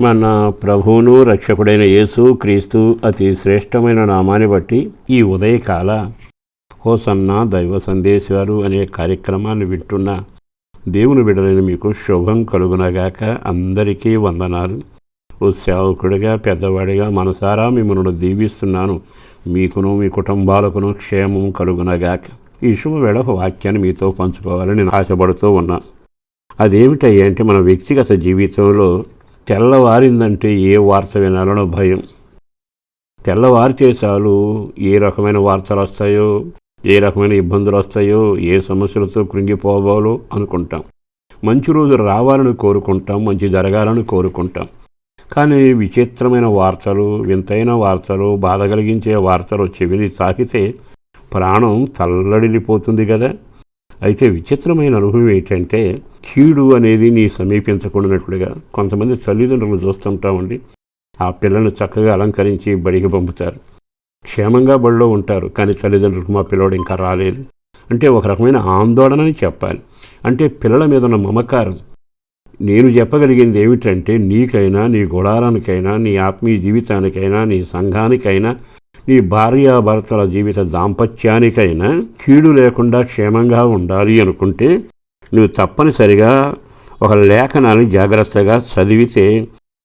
మన ప్రభువును రక్షకుడైన యేసు క్రీస్తు అతి శ్రేష్టమైన నామాన్ని బట్టి ఈ ఉదయకాల హోసన్న దైవ సందేశాలు అనే కార్యక్రమాన్ని వింటున్న దేవుని బిడ్డలైన మీకు శుభం కలుగునగాక అందరికీ వందనాలు. ఓ సేవకుడిగా పెద్దవాడిగా మనసారా మిమ్మల్ని దీవిస్తున్నాను. మీకును మీ కుటుంబాలకును క్షేమం కలుగునగాక ఈ శుభవేళ ఒక వాక్యాన్ని మీతో పంచుకోవాలని నేను ఆశపడుతూ ఉన్నాను అదేమిటయ్యా అంటే మన వ్యక్తిగత జీవితంలో తెల్లవారిందంటే ఏ వార్త వినాలనో భయం. తెల్లవారితే చాలు ఏ రకమైన వార్తలు వస్తాయో ఏ రకమైన ఇబ్బందులు వస్తాయో ఏ సమస్యలతో కృంగిపోవాలో అనుకుంటాం. మంచి రోజు రావాలని కోరుకుంటాం మంచి జరగాలని కోరుకుంటాం. కానీ విచిత్రమైన వార్తలు వింతైన వార్తలు బాధ కలిగించే వార్తలు చెవిని తాకితే ప్రాణం తల్లడిల్లిపోతుంది కదా అయితే విచిత్రమైన అనుభవం ఏంటంటే కీడు అనేది నీ సమీపించకుండానట్లుగా కొంతమంది తల్లిదండ్రులు చూస్తుంటామండి. ఆ పిల్లల్ని చక్కగా అలంకరించి బడికి పంపుతారు. క్షేమంగా బడిలో ఉంటారు కానీ తల్లిదండ్రులకు మా పిల్లోడు ఇంకా రాలేదు. అంటే ఒక రకమైన ఆందోళనని చెప్పాలి. అంటే పిల్లల మీద ఉన్న మమకారం. నేను చెప్పగలిగింది ఏమిటంటే నీకైనా నీ గుడారానికైనా నీ ఆత్మీయ జీవితానికైనా నీ సంఘానికైనా నీ భార్యాభర్తల జీవిత దాంపత్యానికైనా కీడు లేకుండా క్షేమంగా ఉండాలి అనుకుంటే నువ్వు తప్పనిసరిగా ఒక లేఖనాన్ని జాగ్రత్తగా చదివితే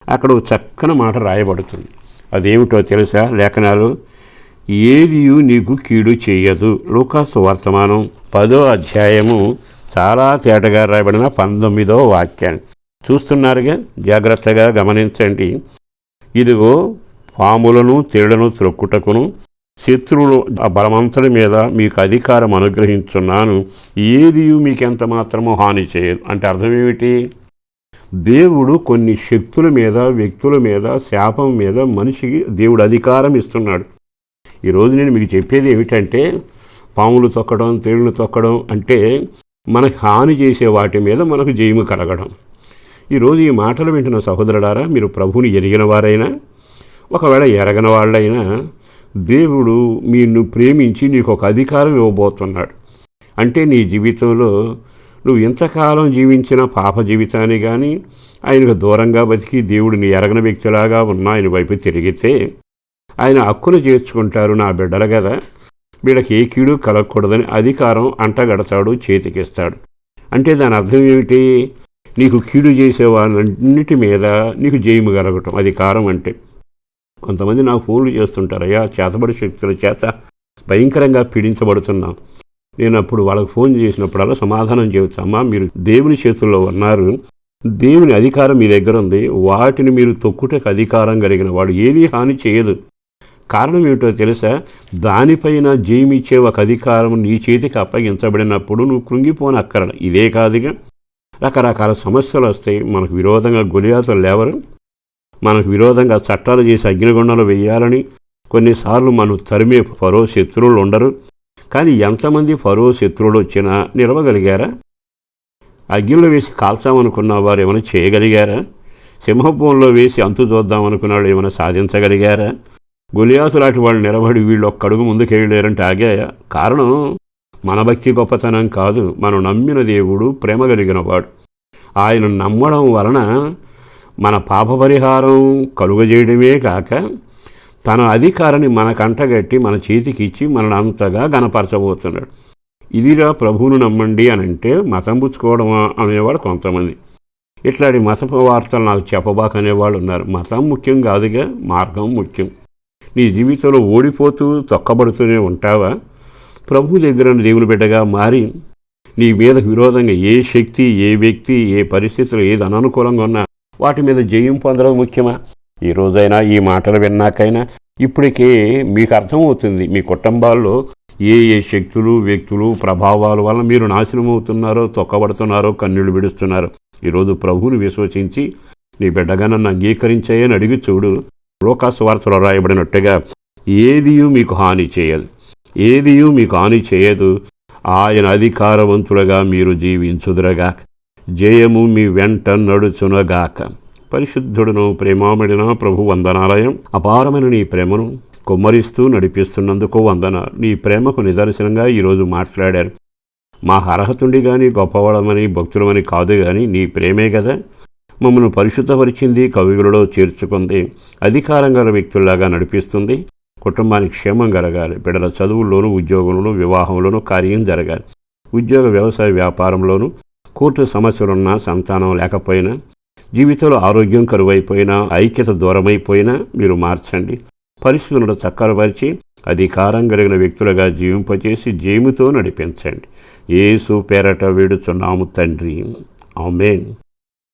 అక్కడ ఒక చక్కని మాట రాయబడుతుంది. అదేమిటో తెలుసా? లేఖనాలు ఏది నీకు కీడు చేయదు. లూకాసు వర్తమానం పదో అధ్యాయము చాలా తేటగా రాయబడిన పంతొమ్మిదో వాక్యాన్ని చూస్తున్నారుగా? జాగ్రత్తగా గమనించండి. ఇదిగో పాములను తేళ్ళను త్రొక్కుటకును శత్రువులు ఆ బలమంతడి మీద మీకు అధికారం అనుగ్రహించున్నాను. ఏది మీకెంత మాత్రమో హాని చేయదు. అంటే అర్థం ఏమిటి? దేవుడు కొన్ని శక్తుల మీద వ్యక్తుల మీద శాపం మీద మనిషికి దేవుడు అధికారం ఇస్తున్నాడు. ఈరోజు నేను మీకు చెప్పేది ఏమిటంటే పాములు తొక్కడం తేళ్ళు తొక్కడం అంటే మనకు హాని చేసే వాటి మీద మనకు జయము కలగడం. ఈరోజు ఈ మాటలు వింటున్న సహోదరుడారా మీరు ప్రభువుని ఎరిగిన వారైనా ఒకవేళ ఎరగని వాళ్ళైనా దేవుడు నిన్ను ప్రేమించి నీకు ఒక అధికారం ఇవ్వబోతున్నాడు. అంటే నీ జీవితంలో నువ్వు ఇంతకాలం జీవించిన పాప జీవితాన్ని కానీ ఆయనకు దూరంగా బతికి దేవుడిని ఎరగని వ్యక్తిలాగా ఉన్న ఆయన వైపు తిరిగితే ఆయన హక్కును చేర్చుకుంటారు నా బిడ్డలు కదా. వీళ్ళకి ఏ కీడు కలగకూడదని అధికారం అంటగడతాడు చేతికిస్తాడు. అంటే దాని అర్థం ఏమిటి? నీకు కీడు చేసే వాళ్ళన్నిటి మీద నీకు జయము కలగటం అధికారం అంటే. కొంతమంది నాకు ఫోన్లు చేస్తుంటారు అయ్యా చేతబడి శక్తుల చేత భయంకరంగా పీడించబడుతున్నాం. నేను అప్పుడు వాళ్ళకి ఫోన్ చేసినప్పుడల్లా సమాధానం చెబుతామా మీరు దేవుని చేతుల్లో ఉన్నారు. దేవుని అధికారం మీ దగ్గర ఉంది. వాటిని మీరు తొక్కుటకు అధికారం కలిగిన వాడు ఏది హాని చేయదు. కారణం ఏమిటో తెలుసా? దానిపైన జయమిచ్చే ఒక అధికారం నీ చేతికి అప్పగించబడినప్పుడు నువ్వు కృంగిపోని అక్కర ఇదే కాదుగా రకరకాల సమస్యలు వస్తాయి. మనకు విరోధంగా గొలియాతలు లేవరు. మనకు విరోధంగా చట్టాలు చేసి అగ్నిగుండంలో వేయాలని కొన్నిసార్లు మనం తరిమే ఫరో శత్రువులు ఉండరు. కానీ ఎంతమంది ఫరో శత్రువులు వచ్చినా నిలవగలిగారా? అగ్నిలో వేసి కాల్చామనుకున్న వారు ఏమైనా చేయగలిగారా? సింహభూంలో వేసి అంతు చూద్దామనుకున్న వాళ్ళు ఏమైనా సాధించగలిగారా? గులియాసు లాంటి వాళ్ళు నిలబడి వీళ్ళు ఒక్కడుగు ముందుకెళ్ళలేరంటే ఆగాయా? కారణం? మన భక్తి గొప్పతనం కాదు. మనం నమ్మిన దేవుడు ప్రేమ కలిగిన వాడు. ఆయన నమ్మడం వలన మన పాప పరిహారం కలుగజేయడమే కాక తన అధికారాన్ని మన కంటగట్టి మన చేతికి ఇచ్చి మనల్ని అంతగా గనపరచబోతున్నాడు ఇదిరా ప్రభువును నమ్మండి అని అంటే మతం పుచ్చుకోవడం అనేవాడు కొంతమంది. ఇట్లాంటి మత వార్తలు నాకు చెప్పబాక అనేవాళ్ళు ఉన్నారు. మతం ముఖ్యం కాదుగా మార్గం ముఖ్యం. నీ జీవితంలో ఓడిపోతూ తొక్కబడుతూనే ఉంటావా? ప్రభు దగ్గర దేవుని బిడ్డగా మారి నీ మీద విరోధంగా ఏ శక్తి ఏ వ్యక్తి ఏ పరిస్థితులు ఏది అననుకూలంగా ఉన్నా వాటి మీద జయం పొందడం ముఖ్యమా? ఈ రోజైనా ఈ మాటలు విన్నాకైనా ఇప్పటికే మీకు అర్థమవుతుంది మీ కుటుంబాల్లో ఏ ఏ శక్తులు వ్యక్తులు ప్రభావాల వల్ల మీరు నాశనం అవుతున్నారో తొక్కబడుతున్నారో కన్నీళ్ళు విడుస్తున్నారో ఈరోజు ప్రభువుని విశ్వసించి నీ బిడ్డగా నన్ను అంగీకరించాయని అడిగి చూడు. లోకాస్వార్తలో రాయబడినట్టుగా ఏదియూ మీకు హాని చేయదు. ఏదియూ మీకు హాని చేయదు. ఆయన అధికారవంతులుగా మీరు జీవించుదురగా జయము మీ వెంట నడుచునగాక. పరిశుద్ధుడును ప్రేమామడిన ప్రభు వందనాలయం. అపారమైన నీ ప్రేమను కుమ్మరిస్తూ నడిపిస్తున్నందుకు వందనాలు నీ ప్రేమకు నిదర్శనంగా ఈరోజు మాట్లాడారు. మా అర్హతుండి కానీ గొప్పవాళ్ళమని భక్తులమని కాదు కానీ నీ ప్రేమే కదా మమ్మల్ని పరిశుద్ధపరిచింది కవిగులలో చేర్చుకుంది అధికారం గల వ్యక్తుల్లాగా నడిపిస్తుంది. కుటుంబానికి క్షేమం కలగాలి. బిడ్డల చదువుల్లోనూ ఉద్యోగంలోనూ వివాహంలోనూ కార్యం జరగాలి. ఉద్యోగ వ్యవసాయ వ్యాపారంలోనూ కోర్టు సమస్యలున్నా సంతానం లేకపోయినా జీవితంలో ఆరోగ్యం కరువైపోయినా ఐక్యత దూరమైపోయినా మీరు మార్చండి. పరిస్థితులను చక్కరపరిచి అధికారం కలిగిన వ్యక్తులుగా జీవింపచేసి జేముతో నడిపించండి. ఏసు పేరట వేడుచున్నాము తండ్రి. ఆమెన్.